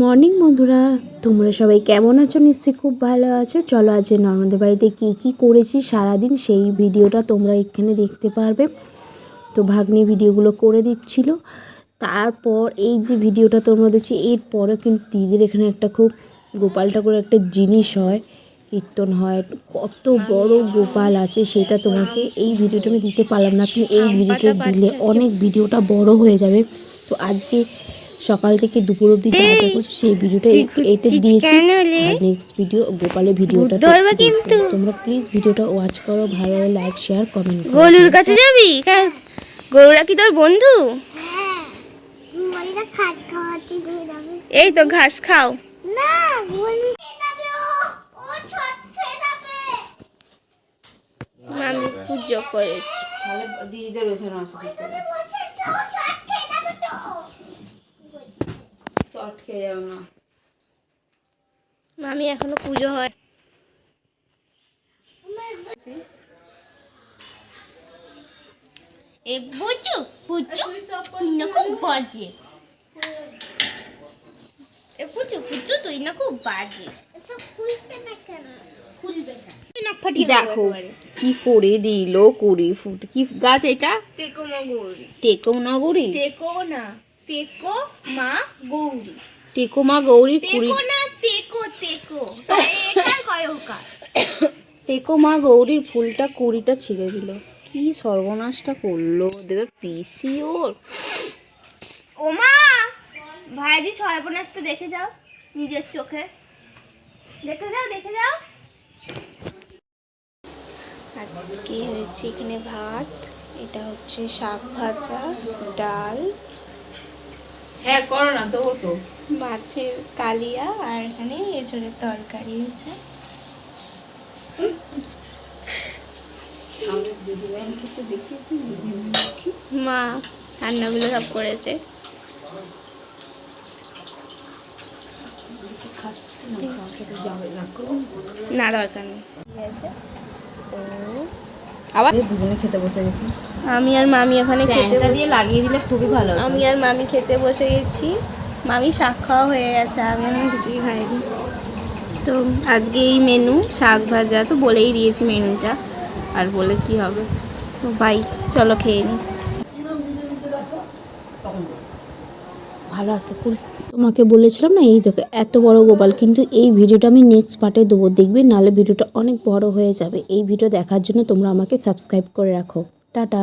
Morning বন্ধুরা, তোমরা সবাই কেমন আছো? নিশ্চয়ই খুব ভালো আছো। চলো আজ নর্মদের বাড়িতে কী কী করেছি সারাদিন সেই ভিডিওটা তোমরা এখানে দেখতে পারবে। তো ভাগ্নি ভিডিওগুলো করে দিচ্ছিল। তারপর এই যে ভিডিওটা তোমরা দেখছি এরপরে কিন্তু দিদির এখানে একটা খুব গোপাল ঠাকুরের একটা জিনিস হয়, কীর্তন হয়। কত বড় গোপাল আছে, সেটা তোমাকে এই ভিডিওটা আমি দিতে পারলাম না। কিন্তু এই ভিডিওটা দিলে অনেক ভিডিওটা বড় হয়ে যাবে। তো আজকে সকাল থেকে দুপুর অবধি যা যা করছি সেই ভিডিওটা একটু এতে দিয়েছি। আর নেক্সট ভিডিও গোপালের ভিডিওটা কিন্তু। তোমরা প্লিজ ভিডিওটা ওয়াচ করো ভালো লাইক শেয়ার কমেন্ট করো। গরুর কাছে যাবি? কেন? গরুরা কি তোর বন্ধু? এই তো ঘাস খাও। না আমি পুজো করেছি। তাহলে দিদিদের ওখানে আসতে বলছে তো ছট খেয়ে যাবে তো খেয়ে যাবে না। মামি এখনও পুজো হয়। এ বুঝু বুঝু তুই না খুব বাজে। এ বুঝু বুঝু তুই না খুব বাজে। দেখো কি করে দিল কুড়ি ফুট। কি গাছ এটা? টেকো মা গৌরী টেকো নগরী টেকো না। টেকো মা গৌরী টেকো মা গৌরী কুড়ি টেকো না টেকো টেকো এটা কয় টেকো মা গৌরীর ফুলটা কুড়িটা ছিঁড়ে দিল। কি সর্বনাশটা করল দেবে পিসি ওর। ও মা ভাইদি সর্বনাশটা দেখে যাও নিজের চোখে। দেখে যাও দেখে যাও। আজকে হয়েছে এখানে ভাত? এটা হচ্ছে শাক ভাজা ডাল। হ্যাঁ করো না তো হতো। মাছের কালিয়া আর এখানে এঁচড়ের তরকারি হয়েছে মা রান্নাগুলো সব করেছে। না দরকার নেই। ঠিক আছে। তো আবার? দুজনে খেতে বসে গেছি। আমি আর মামি ওখানে খেতে দিয়ে লাগিয়ে দিলে খুবই ভালো আমি আর মামি খেতে বসে গেছি। মামি শাক খাওয়া হয়ে গেছে আমি এখন কিছুই খাইনি। তো আজকে এই মেনু শাক ভাজা তো বলেই দিয়েছি মেনুটা। আর বলে কি হবে? তো বাই চলো খেয়ে নিই ভালো আছে, পরিস্থিতি। তোমাকে বলেছিলাম না, এই দেখো, এত বড় গোপাল, কিন্তু এই ভিডিওটা আমি নেক্সট পার্টে দেবো, দেখবে, নাহলে ভিডিওটা অনেক বড় হয়ে যাবে। এই ভিডিও দেখার জন্য তোমরা আমাকে সাবস্ক্রাইব করে রাখো। টাটা।